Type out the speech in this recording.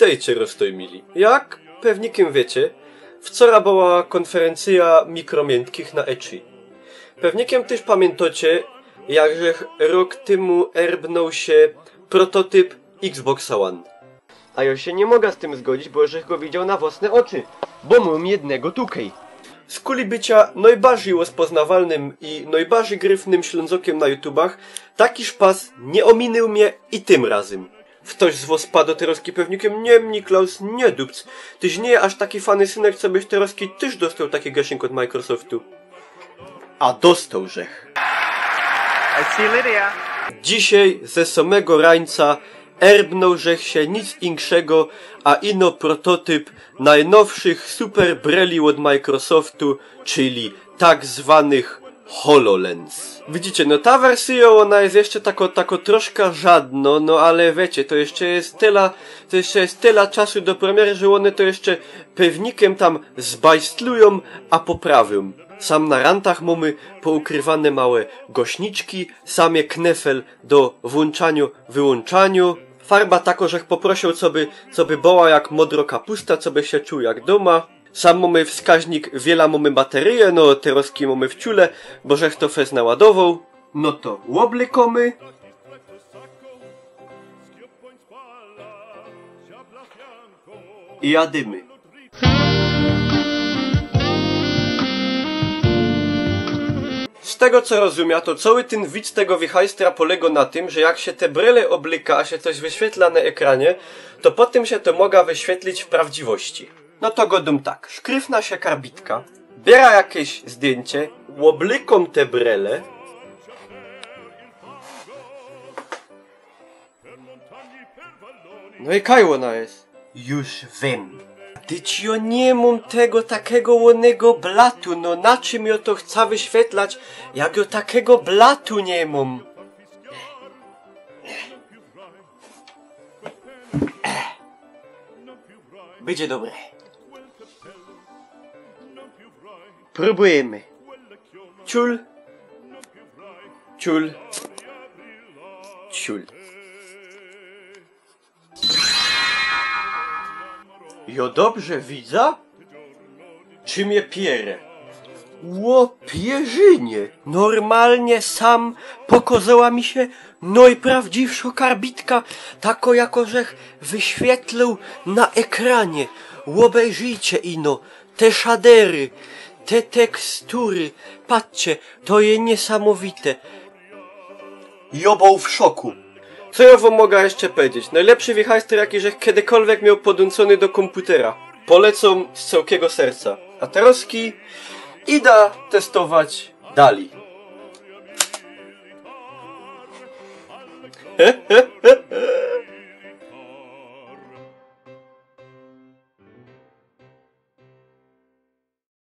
Witajcie, rozstojmili. Jak pewnikiem wiecie, wczoraj była konferencja mikromiętkich na Echi. Pewnikiem też pamiętacie, jakże rok temu erbnął się prototyp Xbox One. A ja się nie mogę z tym zgodzić, bo żech go widział na własne oczy, bo mam jednego tukej. Z kuli bycia najbardziej rozpoznawalnym i najbardziej gryfnym ślązokiem na YouTubach, taki szpas nie ominął mnie i tym razem. Ktoś z was padł teroski pewnikiem, nie Niklaus, nie dupc. Tyś nie aż taki fany synek, co byś teroski tyż dostał taki gaszink od Microsoftu. A dostał żech. I see Lydia. Dzisiaj ze samego rańca erbnął żech się nic inkszego, a ino prototyp najnowszych super breli od Microsoftu, czyli tak zwanych HoloLens. Widzicie, no ta wersja ona jest jeszcze tako, tako troszkę żadno, no ale wiecie, to jeszcze jest tyle, to jeszcze jest tyle czasu do premiery, że one to jeszcze pewnikiem tam zbajstlują, a poprawią. Sam na rantach mamy poukrywane małe gośniczki, samie knefel do włączaniu, wyłączaniu. Farba tako, że poprosił, co by, co by była jak modro kapusta, co by się czuł jak doma. Sam mamy wskaźnik, wiela mamy baterie, no teroski mamy w ciule, bo żech to fez naładował. No to łoblykomy. I jadymy. Z tego co rozumiem, to cały ten widz tego wichajstra polega na tym, że jak się te bryle oblyka, a się coś wyświetla na ekranie, to potem się to mogła wyświetlić w prawdziwości. No to godum tak, szkrywna się karbitka, biera jakieś zdjęcie, łoblyką te brele, No i kaj ona jest? Już wiem. Dyć jo nie mam tego takiego łonego blatu, no na czym jo to chce wyświetlać, jak jo takiego blatu nie mam. Będzie dobre. Próbujemy. Ciul. Ciul. Ciul. Jo dobrze widza? Czy mnie pierę? Ło pierzynie! Normalnie sam pokazała mi się najprawdziwsza karbitka, tako jako żech wyświetlił na ekranie. Łobejrzyjcie ino, te szadery, te tekstury, patrzcie, to jest niesamowite. Jobał w szoku. Co ja wam mogę jeszcze powiedzieć? Najlepszy wichajster, jaki żech kiedykolwiek miał podłączony do komputera. Polecam z całkiego serca. A teroski ida testować dali.